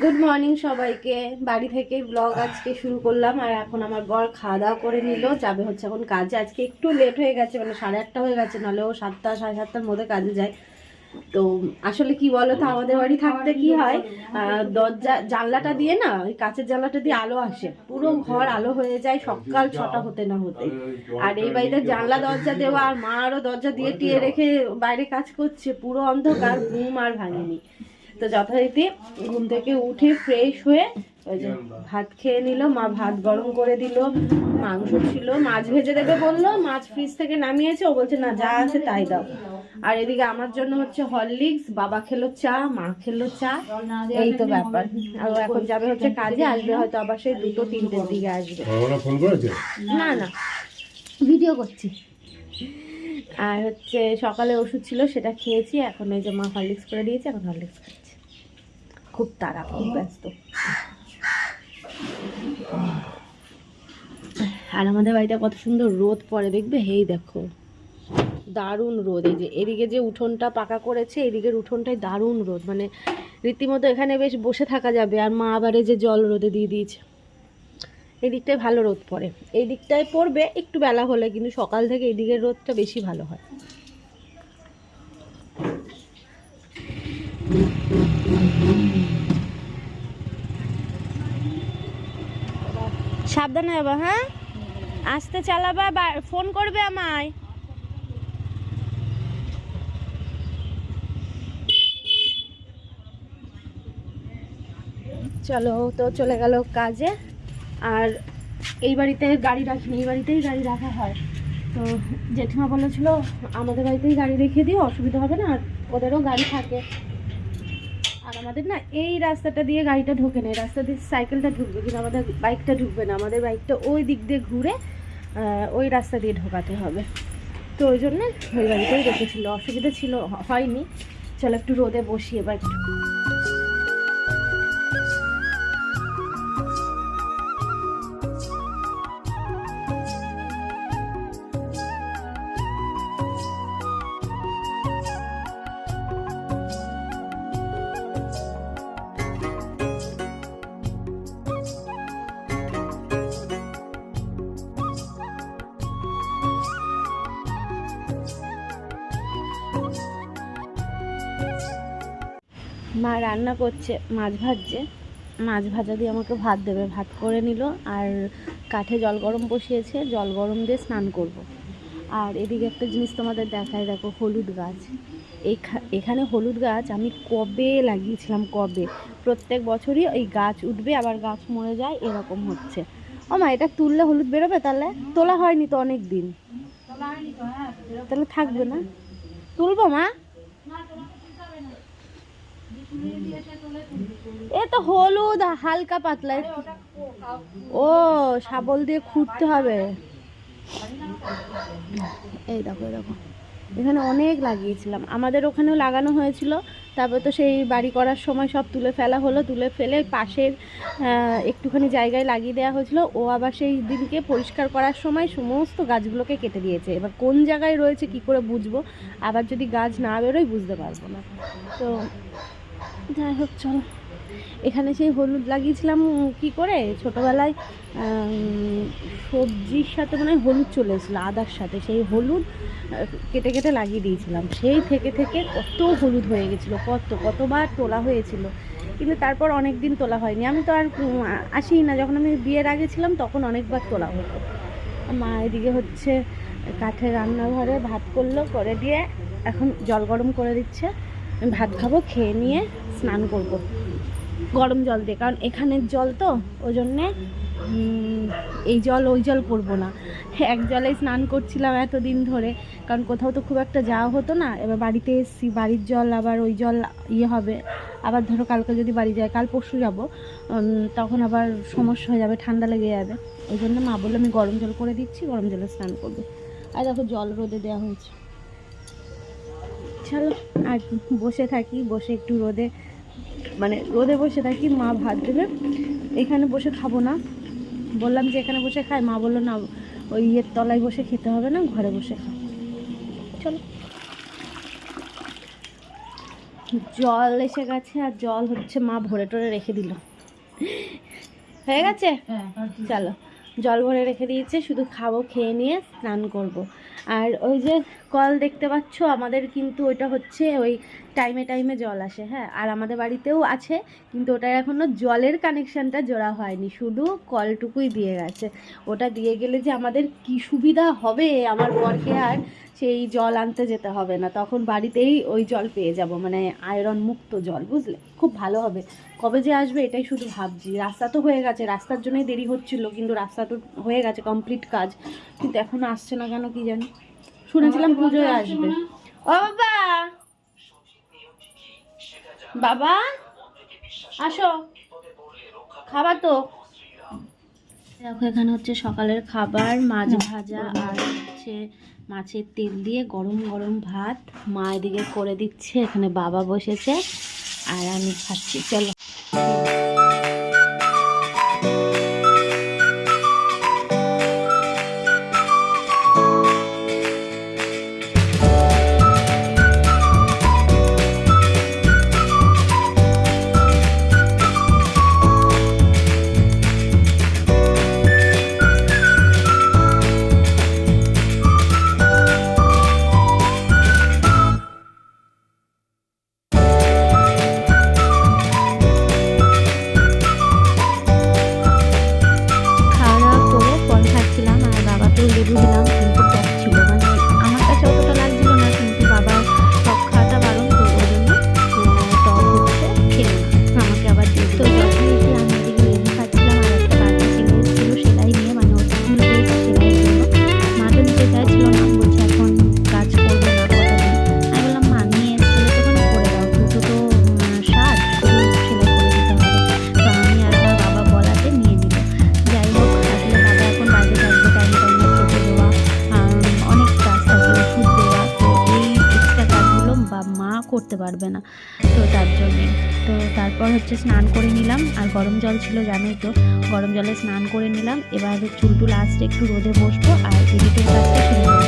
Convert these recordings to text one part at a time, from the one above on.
Good morning সবাইকে। বাড়ি থেকে ব্লগ আজকে শুরু করলাম আর এখন আমার বর খাওয়া দাওয়া করে নিল। যাবে হচ্ছে এখন কাজে। আজকে একটু লেট হয়ে গেছে মানে সাড়ে আটটা হয়ে গেছে, নাহলে ও সাতটা, সাড়ে সাতটার মধ্যে কাজে যায়। তো আসলে কি বলো তো আমাদের বাড়ি থাকতে কি হয় দরজা, জানলাটা দিয়ে না, ওই কাঁচের জানলাটা দিয়ে আলো আসে। পুরো ঘর আলো হয়ে যায়, সকাল ছটা হতে না হতে আর এই বাড়িতে জানলা, দরজা দেওয়া, আর মা আরও দরজা দিয়ে টিয়ে রেখে বাইরে কাজ করছে, পুরো অন্ধকার, ঘুম আর ভাঙেনি। তো যথারীতি ঘুম থেকে উঠে ফ্রেশ হয়ে ওই যে ভাত খেয়ে নিল মা ভাত গরম করে দিল মাংস ছিল মাছ ভেজে দেবে বলল মাছ ফ্রিজ থেকে নামিয়েছে ও বলছে না যা আছে তাই দাও। আর এদিকে আমার জন্য হচ্ছে হরলিক্স বাবা খেলো চা মা খেলো চা এই তো ব্যাপার। আর এখন যাবে হচ্ছে কাজে আসবে হয়তো আবার সেই দুটো তিনটের দিকে আসবে। ওরা ফোন করেছে? না না। ভিডিও করছি। আর হচ্ছে সকালে ওষুধ ছিল সেটা খেয়েছি এখন ওই যে মা হরলিক্স করে দিয়েছে এখন হরলিক্স খাচ্ছি খুব তাড়া, খুব ব্যস্ত। আর আমাদের বাড়িতে কত সুন্দর রোদ পড়ে, দেখবে? হেই দেখো, দারুণ রোদ। এই যে, এদিকে যে উঠোনটা পাকা করেছে, এদিকের উঠোনটাই দারুণ রোদ। মানে রীতিমতো এখানে বেশ বসে থাকা যাবে, আর মা আবারে যে জল রোদে দিয়ে দিয়েছে। এই ভালো রোদ পড়ে। এই দিকটায় পড়বে, একটু বেলা হলে, কিন্তু সকাল থেকে এই দিকের রোদটা বেশি ভালো হয়। সাবধানে যাবা হ্যাঁ? আসতে চালাবা, বা ফোন করবে আমায়। চলো তো চলে গেল কাজে। আর এই বাড়িতে গাড়ি রাখিনি এই বাড়িতেই গাড়ি রাখা হয়। তো জেঠিমা বলেছিল, আমাদের বাড়িতেই গাড়ি রেখে দিও, অসুবিধা হবে না, আর ওদেরও গাড়ি থাকে। আর আমাদের না এই রাস্তাটা দিয়ে গাড়িটা ঢোকে না, এই রাস্তা দিয়ে সাইকেলটা ঢুকবে কিন্তু আমাদের বাইকটা ঢুকবে না, আমাদের বাইকটা ওই দিক দিয়ে ঘুরে ওই রাস্তা দিয়ে ঢোকাতে হবে। তো ওই জন্যে ওই গাড়িটাই রেখেছিলো, অসুবিধা ছিল হয়নি। চলো একটু রোদে বসিয়ে এবার। একটু মা রান্না করছে, মাছ ভাজছে। মাছ ভাজা দিয়ে আমাকে ভাত দেবে। ভাত করে নিল আর কাঠে জল গরম বসিয়েছে। জল গরম দিয়ে স্নান করব। আর এদিকে একটা জিনিস তোমাদের দেখায়, দেখো হলুদ গাছ। এখানে হলুদ গাছ আমি কবে লাগিয়েছিলাম, কবে? প্রত্যেক বছরই ওই গাছ উঠবে, আবার গাছ মরে যায়, এরকম হচ্ছে। ও মা, এটা তুললে হলুদ বেরোবে তাহলে? তোলা হয়নি তো অনেক দিন তাহলে থাকবে না। তুলবো মা? এ তো হলুদ, হালকা পাতলা। ও, শাবল দিয়ে খুঁড়তে হবে। এই দেখো দেখো। এখানে অনেক লাগিয়েছিলাম। আমাদের ওখানেও লাগানো হয়েছিল। তারপর তো সেই বাড়ি করার সময় সব তুলে ফেলা হলো। তুলে ফেলে পাশের একটুখানি জায়গায় লাগিয়ে দেওয়া হয়েছিল। ও আবার সেই দিনকে পরিষ্কার করার সময় সমস্ত গাছগুলোকে কেটে দিয়েছে। এবার কোন জায়গায় রয়েছে কি করে বুঝব? আবার যদি গাছ না বেরোয়, বুঝতে পারব না। তো যাই হোক, চল। এখানে সেই হলুদ লাগিয়েছিলাম কি করে? ছোটোবেলায় সবজির সাথে মনে হলুদ চলে এসেছিল, আদার সাথে। সেই হলুদ কেটে কেটে লাগিয়ে দিয়েছিলাম। সেই থেকে থেকে কত হলুদ হয়ে গেছিল, কত, কতবার তোলা হয়েছিল। কিন্তু তারপর অনেক দিন তোলা হয়নি। আমি তো আর আসি না। যখন আমি বিয়ের আগে ছিলাম, তখন অনেকবার তোলা হতো। মা এদিকে হচ্ছে কাঠের রান্নাঘরে ভাত করল, করে দিয়ে এখন জল গরম করে দিচ্ছে। আমি ভাত খাব, খেয়ে নিয়ে স্নান করব। গরম জল দিয়ে, কারণ এখানের জল তো ওই জন্যে এই জল, ওই জল করব না। এক জলে স্নান করছিলাম এতদিন ধরে, কারণ কোথাও তো খুব একটা যাওয়া হতো না। এবার বাড়িতে এসছি, বাড়ির জল আবার ওই জল ইয়ে হবে। আবার ধরো কালকে যদি বাড়ি যায় কাল পরশু যাব তখন আবার সমস্যা হয়ে যাবে, ঠান্ডা লেগে যাবে। ওই জন্য মা বলল, আমি গরম জল করে দিচ্ছি, গরম জলে স্নান করব। আর দেখো, জল রোদে দেওয়া হয়েছে। চলো, আর বসে থাকি, বসে একটু রোদে মানে রোদে বসে থাকি মা ভাত দেবে। এখানে বসে খাব না। বললাম যে এখানে বসে খাই। মা বলল না ওই ইয়ের তলায় বসে খেতে হবে না ঘরে বসে খাও। চলো। জল এসে গেছে আর জল হচ্ছে মা ভরে টরে রেখে দিল। হয়ে গেছে? চলো। জল ভরে রেখে দিয়েছে শুধু খাব খেয়ে নিয়ে স্নান করব। আর ওই যে কল দেখতে পাচ্ছ আমাদের কিন্তু ওইটা হচ্ছে ওই টাইমে টাইমে জল আসে হ্যাঁ? আর আমাদের বাড়িতেও আছে, কিন্তু ওটা এখনও জলের কানেকশানটা জোড়া হয়নি, শুধু কলটুকুই দিয়ে গেছে। ওটা দিয়ে গেলে যে আমাদের কি সুবিধা হবে, আমার বরকে আর সেই জল আনতে যেতে হবে না। তখন বাড়িতেই ওই জল পেয়ে যাব মানে আয়রন মুক্ত জল, বুঝলে? খুব ভালো হবে। কবে যে আসবে এটাই শুধু ভাবছি। রাস্তা তো হয়ে গেছে, রাস্তার জন্যই দেরি হচ্ছিল, কিন্তু রাস্তা তো হয়ে গেছে কমপ্লিট কাজ। কিন্তু এখন আসছে না কেন কি জানি? শুনেছিলাম পুজোয় আসবে। ও বাবা! বাবা, আসো। খাবার তো। দেখো, এখানে হচ্ছে সকালের খাবার, মাছ ভাজা আর হচ্ছে মাছের তেল দিয়ে গরম গরম ভাত। মা এদিকে করে দিচ্ছে, এখানে বাবা বসেছে। আর আমি খাচ্ছি, চলো। করতে পারবে না। তো তার জন্যে। তো তারপর হচ্ছে স্নান করে নিলাম। আর গরম জল ছিল, জানোই তো। গরম জলে স্নান করে নিলাম। এবার চুল টুল আসতে একটু রোদে বসবো। আর এডিটের কাজটা শুরু করব।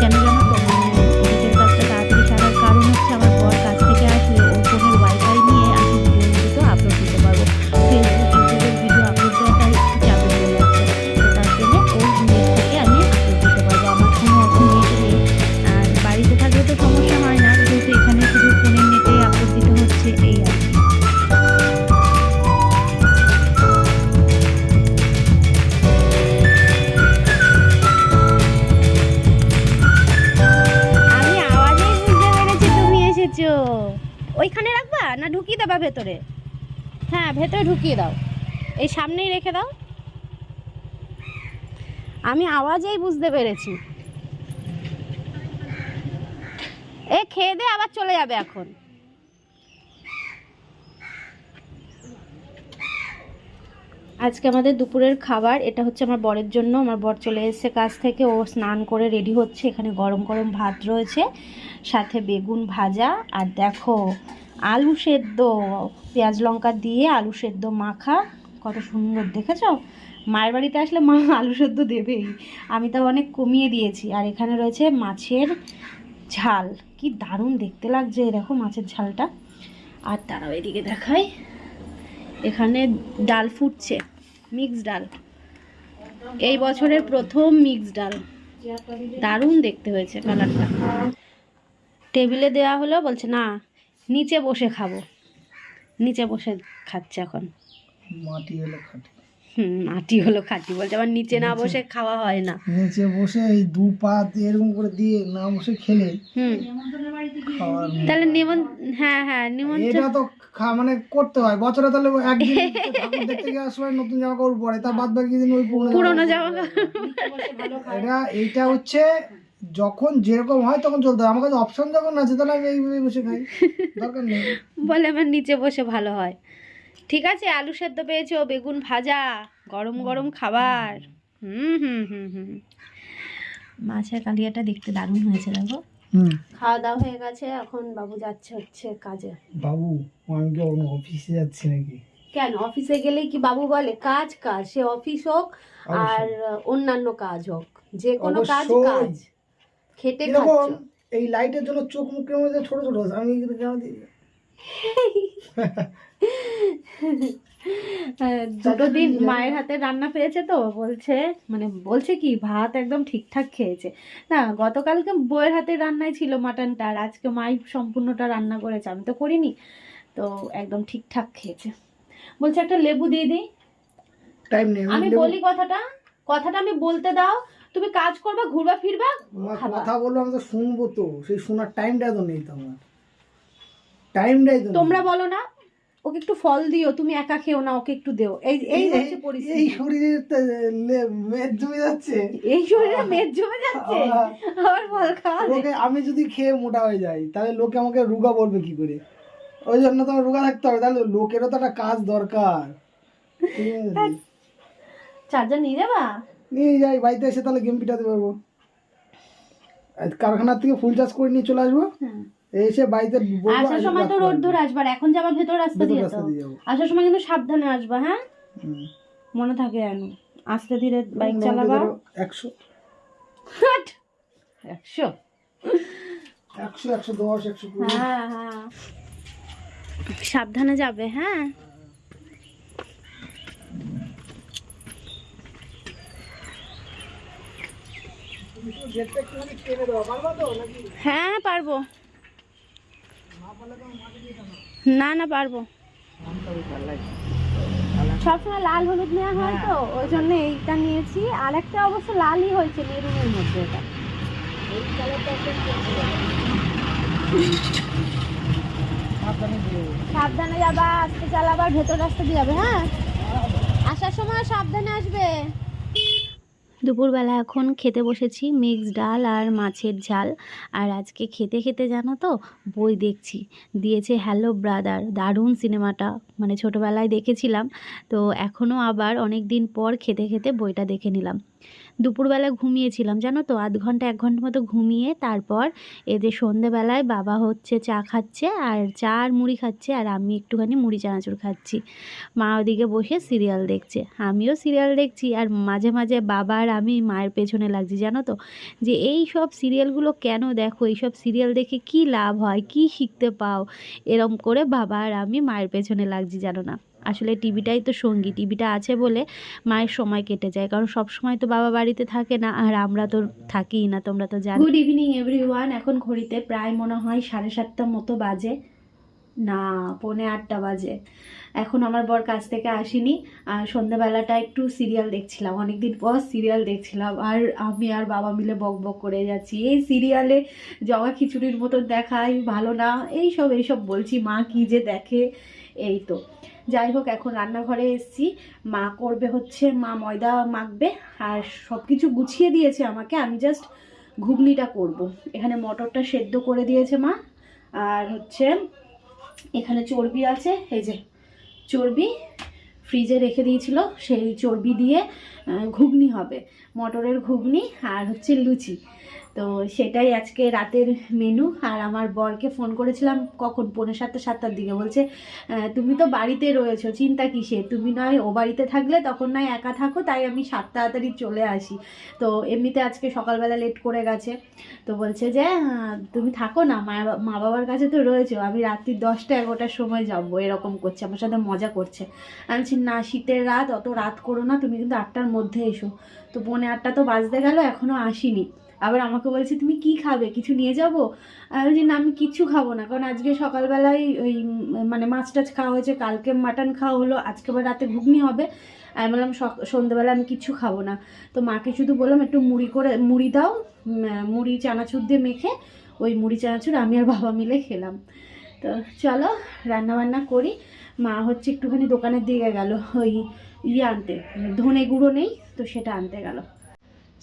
কেন আমি আওয়াজেই বুঝতে পেরেছি। এ খেয়ে দে, আবার চলে যাবে এখন। আজকে আমাদের দুপুরের খাবার, এটা হচ্ছে আমার বরের জন্য। আমার বর চলে এসেছে কাজ থেকে, ও স্নান করে রেডি হচ্ছে। এখানে গরম গরম ভাত রয়েছে, সাথে বেগুন ভাজা, আর দেখো, আলু সেদ্ধ। পেঁয়াজ লঙ্কা দিয়ে আলু সেদ্ধ মাখা, কত সুন্দর, দেখেছ? মায়ের বাড়িতে আসলে মা আলু সেদ্ধ দেবেই। আমি তো অনেক কমিয়ে দিয়েছি। আর এখানে রয়েছে মাছের ঝাল। কি দারুণ দেখতে লাগছে দেখো মাছের ঝালটা। আর তারাও এদিকে দেখায়। এখানে ডাল ফুটছে, মিক্স ডাল। এই বছরের প্রথম মিক্স ডাল। দারুণ দেখতে হয়েছে কালারটা। টেবিলে দেওয়া হলো বলছে, না, নিচে বসে খাব। নিচে বসে খাচ্ছে এখন। মাটি হলো খাটি। মাটি হলো খাঁটি বলছে। আবার নিচে না বসে খাওয়া হয় না। নিচে বসে এই দু পা এরকম করে দিয়ে না বসে খেলে হুম। তাহলে নিমন হ্যাঁ হ্যাঁ নিমন্ত্রণ এটা তো মানে করতে হয়। বছরে তাহলে একদিন ঠাকুর দেখতে যাওয়ার সময় নতুন জামা কাপড় পরে তার বাদ বাকি দিন ওই পুরনো পুরোনো জামা কাপড়। এটা এইটা হচ্ছে যখন যেরকম হয় তখন চলতে হয়। আমার কাছে অপশন যখন আছে তাহলে আমি এইভাবে বসে খাই। দরকার নেই। বলে আমার নিচে বসে ভালো হয়। ঠিক আছে আলু সেদ্ধ পেয়েছ বেগুন ভাজা গরম গরম খাবার। হুম হুম হুম হুম। মাছের কালিয়াটা দেখতে দারুণ হয়েছে দেখো। হুম। খাওয়া দাওয়া হয়ে গেছে এখন বাবু যাচ্ছে হচ্ছে কাজে। বাবু আমি কি অফিসে যাচ্ছি নাকি? কেন অফিসে গেলেই কি বাবু বলে কাজ কাজ সে অফিস হোক আর অন্যান্য কাজ হোক যে কোনো কাজ কাজ। খেটে খাচ্ছ। এই লাইটের জন্য চোখ মুখের মধ্যে ছোট ছোট আমি কিন্তু কেন দিই? দুটো দিন মায়ের হাতে রান্না পেয়েছে তো বলছে মানে বলছে কি ভাত একদম ঠিকঠাক খেয়েছে। না গতকালকে বইয়ের হাতে রান্নাই ছিল মাটনটা আর আজকে মাই সম্পূর্ণটা রান্না করেছে আমি তো করিনি। তো একদম ঠিকঠাক খেয়েছে। বলছে একটা লেবু দিয়ে দিই। টাইম নেই আমি বলি কথাটা কথাটা আমি বলতে দাও তুমি কাজ করবা ঘুরবা ফিরবা কথা বলব আমি তো শুনব তো সেই শোনার টাইমটা তো নেই তো আমার। টাইমটাই তোমরা বলো না ওকে একটু ফল দিও তুমি একা খেও না ওকে একটু দেও। এই এই হচ্ছে এই পরিস্থিতি। শরীরের তো মেদ জমে যাচ্ছে। এই শরীরে মেদ জমে যাচ্ছে? আবার আবার ফল খাওয়া লোকে আমি যদি খেয়ে মোটা হয়ে যাই তাহলে লোকে আমাকে রুগা বলবে কি করে? ওই জন্য তো আমার রুগা থাকতে হবে তাহলে লোকেরও তো একটা কাজ দরকার। চার্জার নিয়ে যাবা? নিয়ে যাই বাড়িতে এসে তাহলে গেম পিটাতে পারব। আর কারখানার থেকে ফুল চাষ করে নিয়ে চলে আসব। এসে বাড়িতে আসার সময় তো করব। ধরে এখন যাবা ভেতর রাস্তা দিয়ে তো। আসার সময় কিন্তু সাবধানে আসবা হ্যাঁ? মনে থাকে যেন। আস্তে ধীরে বাইক চালাবা। একশো। একশো। একশো একশো দশ একশো হ্যাঁ হ্যাঁ। সাবধানে যাবে হ্যাঁ? হ্যাঁ পারব। না না, পারব। সবসময় লাল হলুদ নেওয়া হয় তো, ওই জন্য এইটা নিয়েছি। আর একটা অবশ্য লালই হয়েছে মেরুনের মধ্যে এটা। সাবধানে যাবা, আস্তে চালাবার ভেতর রাস্তা দিয়ে যাবে হ্যাঁ? আসার সময় সাবধানে আসবে। দুপুরবেলা এখন খেতে বসেছি মিক্সড ডাল আর মাছের ঝাল। আর আজকে খেতে খেতে জানো তো, বই দেখছি। দিয়েছে হ্যালো ব্রাদার দারুণ সিনেমাটা। মানে ছোটোবেলায় দেখেছিলাম। তো এখনও আবার অনেক দিন পর খেতে খেতে বইটা দেখে নিলাম। দুপুরবেলা ঘুমিয়েছিলাম, জানো তো? আধ ঘণ্টা, এক ঘণ্টা মতো ঘুমিয়ে তারপর এদের সন্ধেবেলায় বাবা হচ্ছে চা খাচ্ছে আর চা আর মুড়ি খাচ্ছে আর আমি একটুখানি মুড়ি, চানাচুর খাচ্ছি। মা ওদিকে বসে সিরিয়াল দেখছে। আমিও সিরিয়াল দেখছি আর মাঝে মাঝে বাবা আর আমি মায়ের পেছনে লাগছি, জানো তো? যে এই সব সিরিয়ালগুলো কেন দেখো? এইসব সিরিয়াল দেখে কি লাভ হয়? কি শিখতে পাও? এরম করে বাবা আর আমি মায়ের পেছনে লাগছি, জানো না? আসলে টিভিটাই তো সঙ্গী, টিভিটা আছে বলে মায়ের সময় কেটে যায়। কারণ সব সময় তো বাবা বাড়িতে থাকে না, আর আমরা তো থাকিই না, তোমরা তো জানো গুড ইভিনিং এভরিওয়ান এখন ঘড়িতে প্রায় মনে হয় সাড়ে সাতটা মতো বাজে। না, পৌনে আটটা বাজে। এখন আমার বর কাছ থেকে আসেনি। আর সন্ধ্যাবেলাটা একটু সিরিয়াল দেখছিলাম। অনেকদিন পর সিরিয়াল দেখছিলাম। আর আমি আর বাবা মিলে বক বক করে যাচ্ছি। এই সিরিয়ালে জগা খিচুড়ির মতো দেখাই, ভালো না? এই সব এইসব বলছি, মা কি যে দেখে? এই তো। যাই হোক, এখন রান্নাঘরে এসেছি। মা করবে হচ্ছে, মা ময়দা মাখবে আর সব কিছু গুছিয়ে দিয়েছে আমাকে। আমি জাস্ট ঘুগনিটা করব। এখানে মটরটা সেদ্ধ করে দিয়েছে মা। আর হচ্ছে, এখানে চর্বি আছে। এই যে, চর্বি ফ্রিজে রেখে দিয়েছিল। সেই চর্বি দিয়ে ঘুগনি হবে। মটরের ঘুগনি আর হচ্ছে লুচি। তো সেটাই আজকে রাতের মেনু আর আমার বরকে ফোন করেছিলাম, কখন? পৌনে সাতটা, সাতটার দিকে। বলছে তুমি তো বাড়িতে রয়েছো, চিন্তা কিসে তুমি নয়, ও বাড়িতে থাকলে তখন নয়, একা থাকো, তাই আমি সাত তাড়াতাড়ি চলে আসি। তো এমনিতে আজকে সকালবেলা লেট করে গেছে। তো বলছে যে তুমি থাকো না, মা বাবার কাছে তো রয়েছো, আমি রাত্রি দশটা, এগারোটার সময় যাব। এরকম করছে, আমার সাথে মজা করছে। আমি না, শীতের রাত, অত রাত করো না, তুমি কিন্তু আটটার মধ্যে এসো। তো পৌনে আটটা তো বাজতে গেল এখনও আসিনি। আবার আমাকে বলছে, তুমি কি খাবে? কিছু নিয়ে যাব? আমি বলছি, না, আমি কিচ্ছু খাব না, কারণ আজকে সকালবেলায় ওই মানে মাছ টাছ খাওয়া হয়েছে, কালকে মাটন খাওয়া হলো, আজকে আবার রাতে ঘুগনি হবে। আমি বললাম সন্ধ্যেবেলা আমি কিচ্ছু খাব না। তো মাকে শুধু বললাম, একটু মুড়ি করে, মুড়ি দাও মুড়ি চানাচুর দিয়ে মেখে, ওই মুড়ি চানাচুর আমি আর বাবা মিলে খেলাম। তো চলো রান্না বান্না করি। মা হচ্ছে একটুখানি দোকানের দিকে গেল, ওই ইয়ে আনতে ধনে গুঁড়ো নেই, তো সেটা আনতে গেল।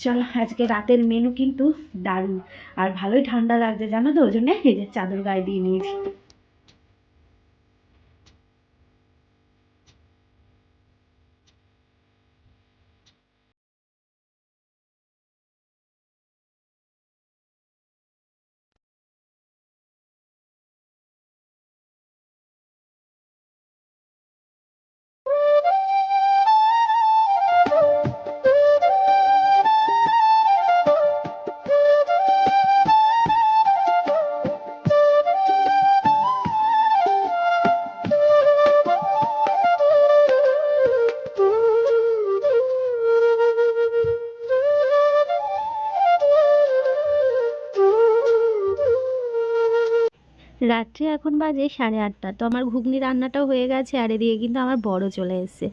চলো, আজকে রাতের মেনু কিন্তু দারুণ। আর ভালোই ঠান্ডা লাগছে, জানো তো? ওই জন্যে এই যে চাদর গায়ে দিয়ে নিয়েছি। রাত্রে এখন বাজে সাড়ে আটটা, তো আমার ঘুগনি রান্নাটাও হয়ে গেছে আর এদিকে কিন্তু আমার বড় চলে এসছে।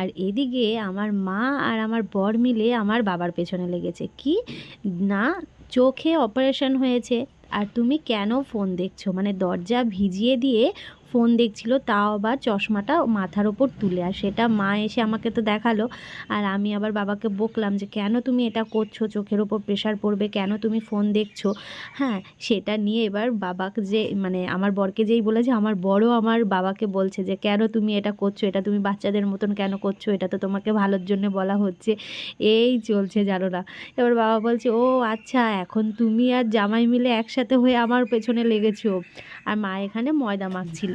আর এদিকে আমার মা আর আমার বর মিলে আমার বাবার পেছনে লেগেছে। কি? না, চোখে অপারেশন হয়েছে। আর তুমি কেন ফোন দেখছ? মানে দরজা ভিজিয়ে দিয়ে ফোন দেখছিল, তাও আবার চশমাটা মাথার ওপর তুলে আর সেটা মা এসে আমাকে তো দেখাল। আর আমি আবার বাবাকে বকলাম যে, কেন তুমি এটা করছ? চোখের ওপর প্রেশার পড়বে, কেন তুমি ফোন দেখছ? হ্যাঁ সেটা নিয়ে এবার বাবাকে যে মানে আমার বরকে যেই বলেছে, আমার বড় আমার বাবাকে বলছে যে, কেন তুমি এটা করছ? এটা তুমি বাচ্চাদের মতন কেন করছ? এটা তো তোমাকে ভালোর জন্য বলা হচ্ছে। এই চলছে জানো না এবার বাবা বলছে, ও আচ্ছা এখন তুমি আর জামাই মিলে একসাথে হয়ে আমার পেছনে লেগেছো। আর মা এখানে ময়দা মাখছিল।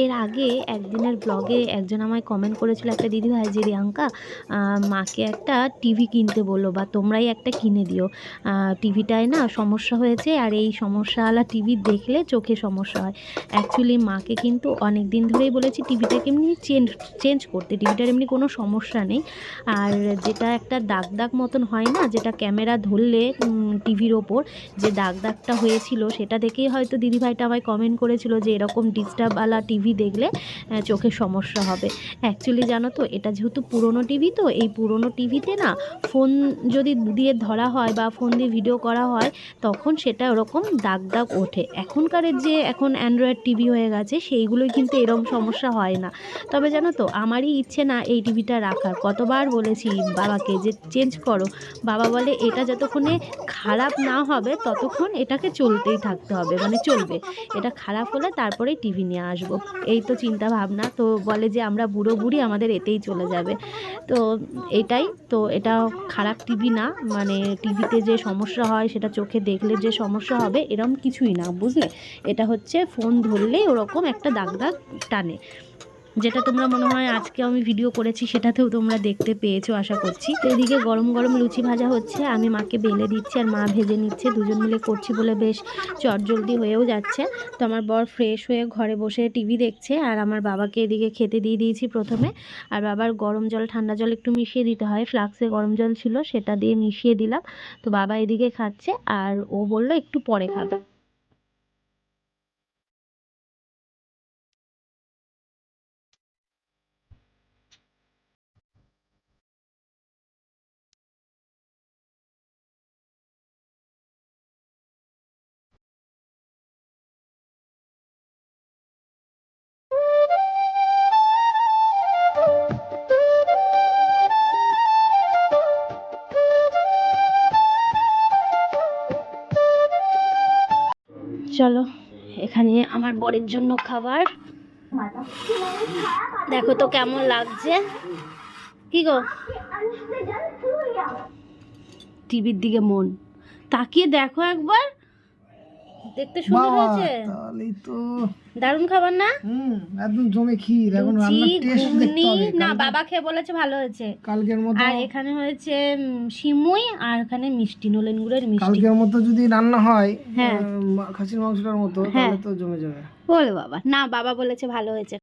এর আগে একদিনের ব্লগে একজন আমায় কমেন্ট করেছিল একটা দিদি ভাই যে, রিয়াঙ্কা মাকে একটা টিভি কিনতে বলল বা তোমরাই একটা কিনে দিও। টিভিটায় না সমস্যা হয়েছে আর এই সমস্যাওয়ালা টিভি দেখলে চোখে সমস্যা হয়। অ্যাকচুয়ালি মাকে কিন্তু অনেক দিন ধরেই বলেছি টিভিটাকে এমনি চেঞ্জ চেঞ্জ করতে। টিভিটার এমনি কোনো সমস্যা নেই। আর যেটা একটা দাগ দাগ মতন হয় না, যেটা ক্যামেরা ধরলে টিভির ওপর যে দাগ দাগটা হয়েছিল, সেটা দেখেই হয়তো দিদিভাইটা আমায় কমেন্ট করেছিল যে, এরকম ডিস্টার্বওয়ালা টিভি দেখলে আহ, চোখের সমস্যা হবে। অ্যাকচুয়ালি জানো তো এটা যেহেতু পুরনো টিভি তো এই পুরনো টিভিতে না ফোন যদি দিয়ে ধরা হয় বা ফোন দিয়ে ভিডিও করা হয় তখন সেটা ওরকম দাগ দাগ ওঠে। এখনকারের যে এখন অ্যান্ড্রয়েড টিভি হয়ে গেছে সেইগুলোই কিন্তু এরকম সমস্যা হয় না। তবে জানো তো আমারই ইচ্ছে না এই টিভিটা রাখার। কতবার বলেছি বাবাকে যে চেঞ্জ করো। বাবা বলে এটা যতক্ষণে খারাপ না হবে ততক্ষণ এটাকে চলতেই থাকতে হবে। মানে চলবে। এটা খারাপ হলে তারপরে টিভি নিয়ে আসব। এই তো চিন্তা ভাবনা। তো বলে যে আমরা বুড়ো বুড়ি, আমাদের এতেই চলে যাবে। তো এটাই। তো এটা খারাপ টিভি না। মানে টিভিতে যে সমস্যা হয়, সেটা চোখে দেখলে যে সমস্যা হবে, এরম কিছুই না, বুঝলে? এটা হচ্ছে ফোন ধরলেই ওরকম একটা দাগ দাগ টানে। যেটা তোমরা মনে হয় আজকে আমি ভিডিও করেছি, সেটাতেও তোমরা দেখতে পেয়েছ, আশা করছি। তো এদিকে গরম গরম লুচি ভাজা হচ্ছে, আমি মাকে বেলে দিচ্ছি আর মা ভেজে নিচ্ছে, দুজন মিলে করছি বলে বেশ চটজলদি হয়েও যাচ্ছে। তো আমার বর ফ্রেশ হয়ে ঘরে বসে টিভি দেখছে আর আমার বাবাকে এদিকে খেতে দিয়ে দিয়েছি প্রথমে। আর বাবার গরম জল, ঠান্ডা জল একটু মিশিয়ে দিতে হয়, ফ্লাক্সে গরম জল ছিল, সেটা দিয়ে মিশিয়ে দিলাম। তো বাবা এদিকে খাচ্ছে আর ও বলল একটু পরে খাবে। চলো, এখানে আমার বরের জন্য খাবার। দেখো তো কেমন লাগছে। কি গো? টিভির দিকে মন। তাকিয়ে দেখো একবার। দেখতে সুন্দর হয়েছে? তাহলেই তো দারুণ খাবার না? হুম একদম জমে ক্ষীর এখন রান্নার টেস্ট দেখতে হবে না বাবা খেয়ে বলেছে ভালো হয়েছে। কালকের মতো আর এখানে হয়েছে সিমুই আর এখানে মিষ্টি নলেন গুড়ের মিষ্টি। কালকের মতো যদি রান্না হয় হ্যাঁ। খাসির মাংসটার মতো হ্যাঁ। তাহলে তো জমে যাবে। বলে বাবা। না বাবা বলেছে ভালো হয়েছে।